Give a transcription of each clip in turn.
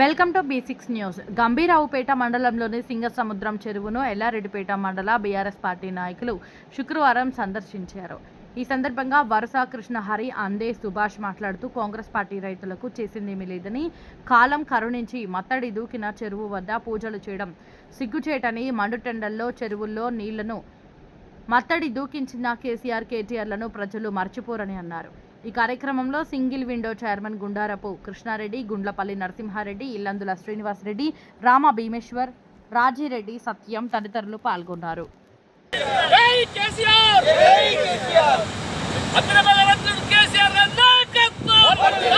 Welcome to B six news. Gambhiraopet మండలంలోని సింగసముద్రం చెరువును ఎల్లారెడ్డిపేట మండల బీఆర్ఎస్ పార్టీ నాయకులు శుక్రవారం సందర్శించారు. ఈ సందర్భంగా వరుస కృష్ణహరి అందే సుభాష్ మాట్లాడుతూ కాంగ్రెస్ పార్టీ రైతులకు చేసిందేమీ లేదని కాలం కరుణించి మత్తడి దూకిన చెరువు వద్ద పూజలు చేయడం సిగ్గుచేటని మండుటెండల్లో చెరువుల్లో నీళ్ళను మత్తడి దూకించిన కేసీఆర్ కేటీఆర్లను ప్రజలు మర్చిపోరని అన్నారు. ఈ కార్యక్రమంలో single window chairman Gundarapu Krishna Reddy Gundlapalli Narasimha Reddy Illandula Srinivasa Reddy Rama Bheemeshwar Raji Reddy Satyam తదితరులు పాల్గొన్నారు. జై కేసీఆర్ జై కేసీఆర్ అగ్ర భగవంతుడు కేసీఆర్ గారి నాయకత్వం అగ్ర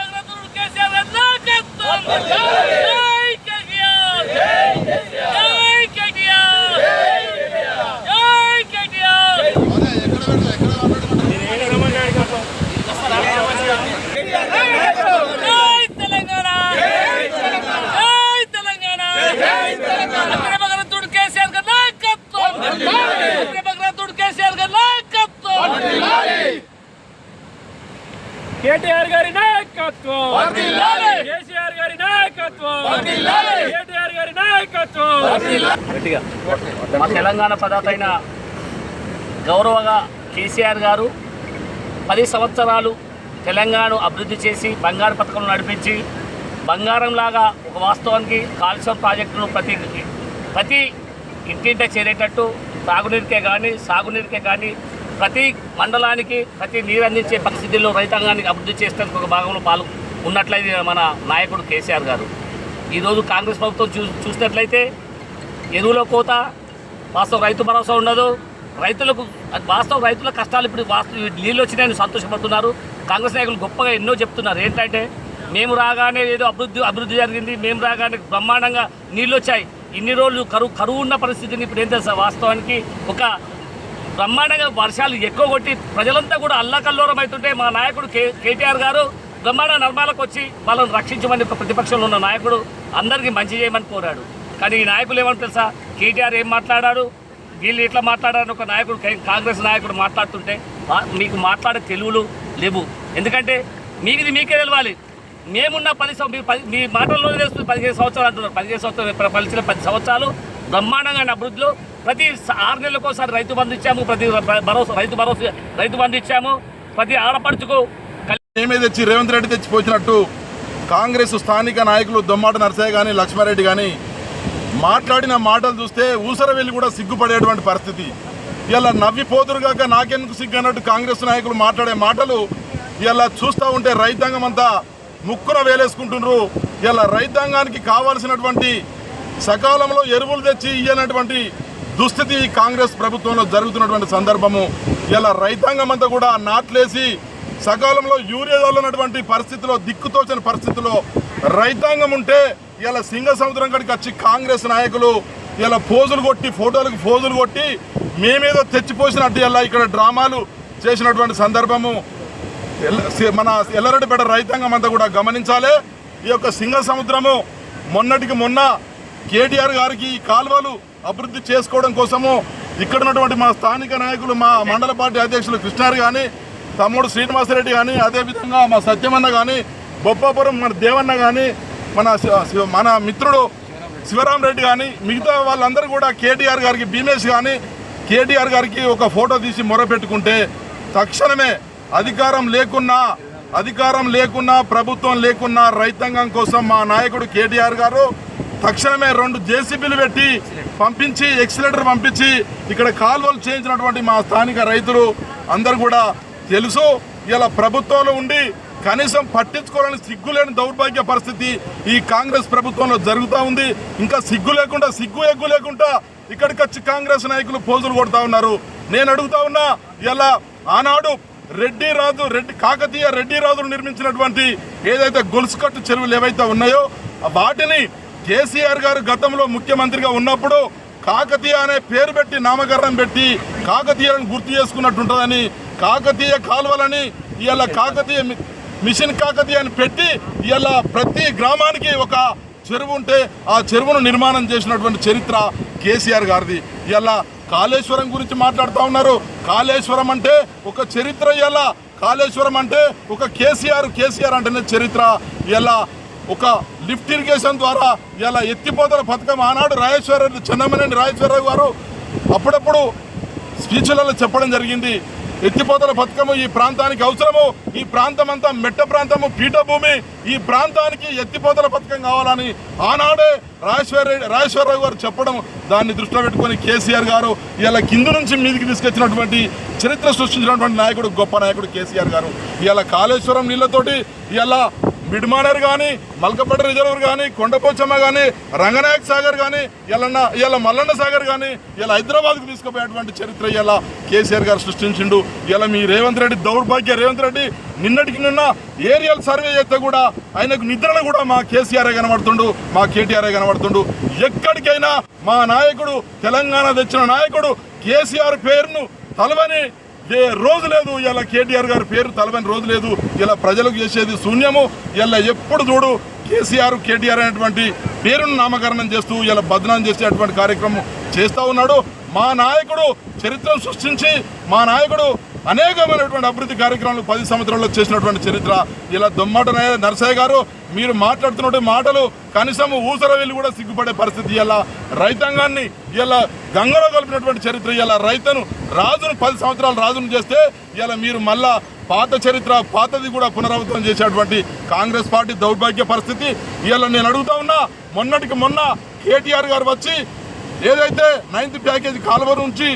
భగవంతుడు కేసీఆర్ గారి నాయకత్వం జై కేసీఆర్ జై కేసీఆర్ జై కేటీఆర్ జై కేటీఆర్ జై తెలంగాణ జై తెలంగాణ జై తెలంగాణ అగ్ర భగవంతుడు కేసీఆర్ గారి నాయకత్వం అగ్ర భగవంతుడు కేసీఆర్ గారి నాయకత్వం కేటీఆర్ గారి నాయకత్వం వర్ధిల్లాలి. కేసీఆర్ గారి నాయకత్వం వర్ధిల్లాలి. కేటీఆర్ గారి నాయకత్వం గట్టిగా. మా తెలంగాణ పదాత అయిన గౌరవగా కేసీఆర్ గారు పది సంవత్సరాలు తెలంగాణ అభివృద్ధి చేసి బంగారు పథకం నడిపించి బంగారంలాగా ఒక వాస్తవానికి కాలుష్యం ప్రాజెక్టును ప్రతి ప్రతి ఇంటింట చేరేటట్టు తాగునీరుకే కానీ సాగునీరుకే కానీ ప్రతి మండలానికి ప్రతి నీరు అందించే పరిస్థితుల్లో రైతాంగానికి అభివృద్ధి చేసేందుకు ఒక భాగంలో పాలు ఉన్నట్లయితే మన నాయకుడు కేసీఆర్ గారు. ఈరోజు కాంగ్రెస్ ప్రభుత్వం చూ చూసినట్లయితే ఎరువుల కోత వాస్తవం రైతు భరోసా ఉండదు. రైతులకు వాస్తవం రైతుల కష్టాలు ఇప్పుడు వాస్తవ నీళ్ళు వచ్చినాయని సంతోషపడుతున్నారు. కాంగ్రెస్ నాయకులు గొప్పగా ఎన్నో చెప్తున్నారు. ఏంటంటే మేము రాగానే ఏదో అభివృద్ధి అభివృద్ధి జరిగింది మేము రాగానే బ్రహ్మాండంగా నీళ్ళు వచ్చాయి. ఇన్ని రోజులు కరువు కరువు ఉన్న పరిస్థితిని ఇప్పుడు ఏం తెలుసా? వాస్తవానికి ఒక బ్రహ్మాండంగా వర్షాలు ఎక్కువ కొట్టి ప్రజలంతా కూడా అల్లకల్లోరం అవుతుంటే మా నాయకుడు కే కేటీఆర్ గారు బ్రహ్మాండ నర్మాలకు వచ్చి వాళ్ళని రక్షించమని ఒక ప్రతిపక్షంలో ఉన్న నాయకుడు అందరికీ మంచి చేయమని కోరాడు. కానీ ఈ నాయకులు ఏమని తెలుసా? కేటీఆర్ ఏం మాట్లాడారు? వీళ్ళు ఇట్లా మాట్లాడారని ఒక నాయకుడు కాంగ్రెస్ నాయకుడు మాట్లాడుతుంటే మీకు మాట్లాడే తెలుగులు లేవు. ఎందుకంటే మీకు ఇది మీకే తెలవాలి. మేమున్న పది సం- మీ పది మీ మాటల్లోనే తెలుస్తుంది. పదిహేను సంవత్సరాలు అంటున్నారు. పదిహేను సంవత్సరాలు పలిచిన పది సంవత్సరాలు బ్రహ్మాండంగా అభివృద్ధిలో ప్రతి ఆరు నెలలకు ఒకసారి రైతు బంధు ఇచ్చాము. ప్రతి భరోసా రైతు భరోసా రైతు బంధు ఇచ్చాము. ప్రతి ఆడపడుచుకు మేమే తెచ్చి రేవంత్ రెడ్డి తెచ్చిపోసినట్టు కాంగ్రెస్ స్థానిక నాయకులు దొమ్మాట నరసయ్య కానీ లక్ష్మారెడ్డి కానీ మాట్లాడిన మాటలు చూస్తే ఊసర వెళ్ళి కూడా సిగ్గుపడేటువంటి పరిస్థితి. ఇలా నవ్విపోతురుగాక నాకెందుకు సిగ్గు అన్నట్టు కాంగ్రెస్ నాయకులు మాట్లాడే మాటలు ఇలా చూస్తూ ఉంటే రైతాంగం అంతా ముక్కున వేలేసుకుంటున్నారు ఇలా రైతాంగానికి కావాల్సినటువంటి సకాలంలో ఎరువులు తెచ్చి ఇయ్యనటువంటి దుస్థితి కాంగ్రెస్ ప్రభుత్వంలో జరుగుతున్నటువంటి సందర్భము. ఇలా రైతాంగం అంతా కూడా నాట్లేసి సకాలంలో యూరియా ఉన్నటువంటి పరిస్థితిలో దిక్కుతోచని పరిస్థితిలో రైతాంగం ఉంటే ఇలా సింగ సముద్రం కాడికి వచ్చి కాంగ్రెస్ నాయకులు ఇలా పోజులు కొట్టి ఫోటోలకు పోజులు కొట్టి మేమేదో తెచ్చిపోసినట్టు ఇలా ఇక్కడ డ్రామాలు చేసినటువంటి సందర్భము. మన ఎల్లరెడ్డిపేట రైతాంగం అంతా కూడా గమనించాలి. ఈ యొక్క సింగ సముద్రము మొన్నటికి మొన్న కేటీఆర్ గారికి ఈ కాలువలు అభివృద్ధి చేసుకోవడం కోసము ఇక్కడ ఉన్నటువంటి మా స్థానిక నాయకులు మా మండల పార్టీ అధ్యక్షులు కృష్ణారు కానీ తమ్ముడు శ్రీనివాసరెడ్డి కానీ అదేవిధంగా మా సత్యమన్న కానీ బొప్పాపురం మన దేవన్న కానీ మన శివ- శివ- మన మిత్రుడు శివరాం రెడ్డి కానీ మిగతా వాళ్ళందరూ కూడా కేటీఆర్ గారికి భీమేష్ కానీ కేటీఆర్ గారికి ఒక ఫోటో తీసి మొరపెట్టుకుంటే తక్షణమే అధికారం లేకున్నా అధికారం లేకున్నా ప్రభుత్వం లేకున్నా రైతాంగం కోసం మా నాయకుడు కేటీఆర్ గారు తక్షణమే రెండు జేసీబీలు పెట్టి పంపించి ఎక్సిలేటర్ పంపించి ఇక్కడ కాలువలు చేయించినటువంటి మా స్థానిక రైతులు అందరు కూడా తెలుసు. ఇలా ప్రభుత్వంలో ఉండి కనీసం పట్టించుకోవాలని సిగ్గు లేని దౌర్భాగ్య పరిస్థితి ఈ కాంగ్రెస్ ప్రభుత్వంలో జరుగుతూ ఉంది. ఇంకా సిగ్గు లేకుండా సిగ్గు ఎగ్గు లేకుండా ఇక్కడికి వచ్చి కాంగ్రెస్ నాయకులు పోజులు కొడుతూ ఉన్నారు. నేను అడుగుతా ఉన్నా ఇలా ఆనాడు రెడ్డి రాజు రెడ్డి కాకతీయ రెడ్డి రాజులు నిర్మించినటువంటి ఏదైతే గొలుసుకట్టు చెరువులు ఏవైతే ఉన్నాయో వాటిని కేసీఆర్ గారు గతంలో ముఖ్యమంత్రిగా ఉన్నప్పుడు కాకతీయ అనే పేరు పెట్టి నామకరణం పెట్టి కాకతీయలను గుర్తు చేసుకున్నట్టుంటుందని కాకతీయ కాలువలని ఇవాళ కాకతీయ మిషన్ కాకతీయ అని పెట్టి ఇలా ప్రతి గ్రామానికి ఒక చెరువు ఉంటే ఆ చెరువును నిర్మాణం చేసినటువంటి చరిత్ర కేసీఆర్ గారిది. ఇలా కాళేశ్వరం గురించి మాట్లాడుతూ ఉన్నారు. కాళేశ్వరం అంటే ఒక చరిత్ర ఇలా కాళేశ్వరం అంటే ఒక కేసీఆర్ కేసీఆర్ అంటేనే చరిత్ర. ఇలా ఒక లిఫ్ట్ ఇరిగేషన్ ద్వారా ఇలా ఎత్తిపోతల పథకం ఆనాడు రాజేశ్వర చెన్నమనేని రాజేశ్వరరావు గారు అప్పుడప్పుడు స్పీచ్లలో చెప్పడం జరిగింది. ఎత్తిపోతల పథకము ఈ ప్రాంతానికి అవసరము. ఈ ప్రాంతం అంతా మెట్ట ప్రాంతము పీఠభూమి. ఈ ప్రాంతానికి ఎత్తిపోతల పథకం కావాలని ఆనాడే రాజేశ్వర రాజేశ్వరరావు గారు చెప్పడం దాన్ని దృష్టిలో పెట్టుకొని కేసీఆర్ గారు ఇలా కింద నుంచి మీదికి తీసుకొచ్చినటువంటి చరిత్ర సృష్టించినటువంటి నాయకుడు గొప్ప నాయకుడు కేసీఆర్ గారు. ఇలా కాళేశ్వరం నీళ్ళతోటి ఇలా మిడ్మానర్ కానీ మల్కపట్ట రిజర్వర్ కానీ కొండపోచమ్మ కానీ రంగనాయక్ సాగర్ కానీ ఇలా ఇలా మల్లన్న సాగర్ కానీ ఇలా హైదరాబాద్కు తీసుకుపోయేటువంటి చరిత్ర ఇలా కేసీఆర్ గారు సృష్టించిండు. ఇలా మీ రేవంత్ రెడ్డి దౌర్భాగ్య రేవంత్ రెడ్డి నిన్నటికి నిన్న ఏరియల్ సర్వే చేస్తే కూడా ఆయనకు నిద్రలో కూడా మా కేసీఆర్ కనబడుతుండు మా కేటీఆర్ కనబడుతుండు. ఎక్కడికైనా మా నాయకుడు తెలంగాణ తెచ్చిన నాయకుడు కేసీఆర్ పేరును తలవని ఏ రోజు లేదు. ఇలా కేటీఆర్ గారి పేరు తలవని రోజు లేదు. ఇలా ప్రజలకు చేసేది శూన్యము. ఇలా ఎప్పుడు చూడు కేసీఆర్ కేటీఆర్ అనేటువంటి పేరును నామకరణం చేస్తూ ఇలా బదనాం చేసేటువంటి కార్యక్రమం చేస్తూ ఉన్నాడు. మా నాయకుడు చరిత్రను సృష్టించి మా నాయకుడు అనేకమైనటువంటి అభివృద్ధి కార్యక్రమాలు పది సంవత్సరాల్లో చేసినటువంటి చరిత్ర. ఇలా దొమ్మట నరసయ్య గారు మీరు మాట్లాడుతున్నటువంటి మాటలు కనీసం ఊసర వెళ్ళి కూడా సిగ్గుపడే పరిస్థితి ఇలా రైతాంగాన్ని ఇలా గంగలో కలిపినటువంటి చరిత్ర ఇలా రైతును రాజును పది సంవత్సరాలు రాజును చేస్తే ఇలా మీరు మళ్ళా పాత చరిత్ర పాతది కూడా పునరావృతం చేసేటువంటి కాంగ్రెస్ పార్టీ దౌర్భాగ్య పరిస్థితి. ఇలా నేను అడుగుతా ఉన్నా మొన్నటికి మొన్న కేటీఆర్ గారు వచ్చి ఏదైతే నైన్త్ ప్యాకేజీ కాలువ నుంచి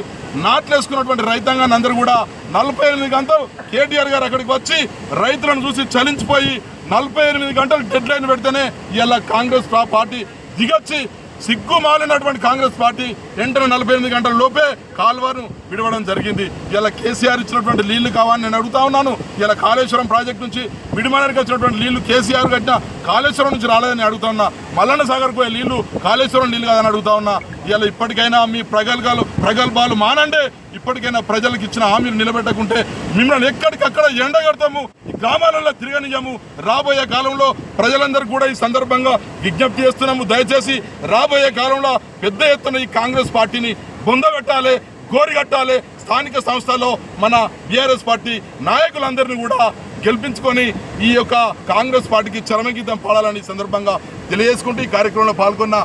నాట్లేసుకున్నటువంటి రైతాంగాన్ని అందరూ కూడా నలభై ఎనిమిది గంటలు కేటీఆర్ గారు అక్కడికి వచ్చి రైతులను చూసి చలించిపోయి నలభై ఎనిమిది గంటలు డెడ్ లైన్ పెడితేనే ఇలా కాంగ్రెస్ పార్టీ దిగొచ్చి సిగ్గుమాలినటువంటి కాంగ్రెస్ పార్టీ వెంటనే నలభై ఎనిమిది గంటల లోపే కాలువను విడవడం జరిగింది. ఇలా కేసీఆర్ ఇచ్చినటువంటి నీళ్ళు కావాలని నేను అడుగుతా ఉన్నాను. ఇలా కాళేశ్వరం ప్రాజెక్ట్ నుంచి విడిమానరికి వచ్చినటువంటి నీళ్ళు కేసీఆర్ కట్టిన కాళేశ్వరం నుంచి రాలేదని అడుగుతా ఉన్నా. మల్లన్న సాగర్కు పోయే నీళ్ళు కాళేశ్వరం నీళ్ళు కాదని అడుగుతా ఉన్నా. ఇలా ఇప్పటికైనా మీ ప్రగల్భాలు ప్రగల్భాలు మానండే. ఇప్పటికైనా ప్రజలకు ఇచ్చిన హామీలు నిలబెట్టకుంటే మిమ్మల్ని ఎక్కడికక్కడ ఎండగడతాము. ఈ గ్రామాలలో తిరగనియము రాబోయే కాలంలో ప్రజలందరూ కూడా ఈ సందర్భంగా విజ్ఞప్తి చేస్తున్నాము. దయచేసి రాబోయే కాలంలో పెద్ద ఎత్తున ఈ కాంగ్రెస్ పార్టీని బొందగట్టాలి గోరిగట్టాలి స్థానిక సంస్థల్లో మన బీఆర్ఎస్ పార్టీ నాయకులందరినీ కూడా గెలిపించుకొని ఈ యొక్క కాంగ్రెస్ పార్టీకి చరమగీతం పాడాలని సందర్భంగా తెలియజేసుకుంటూ ఈ కార్యక్రమంలో పాల్గొన్న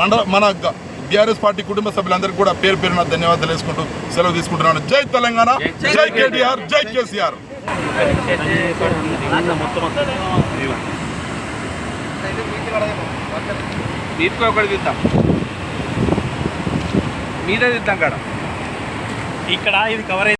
మండ మన బీఆర్ఎస్ పార్టీ కుటుంబ సభ్యులందరికీ కూడా పేరు పేరున ధన్యవాదాలు వేసుకుంటూ సెలవు తీసుకుంటున్నాను. జై తెలంగాణ జై కేటీఆర్ జై కేసీఆర్. నీటికి ఒకటి తీద్దాం. మీదే తీద్దాం కాడ. ఇక్కడ ఇది కవర్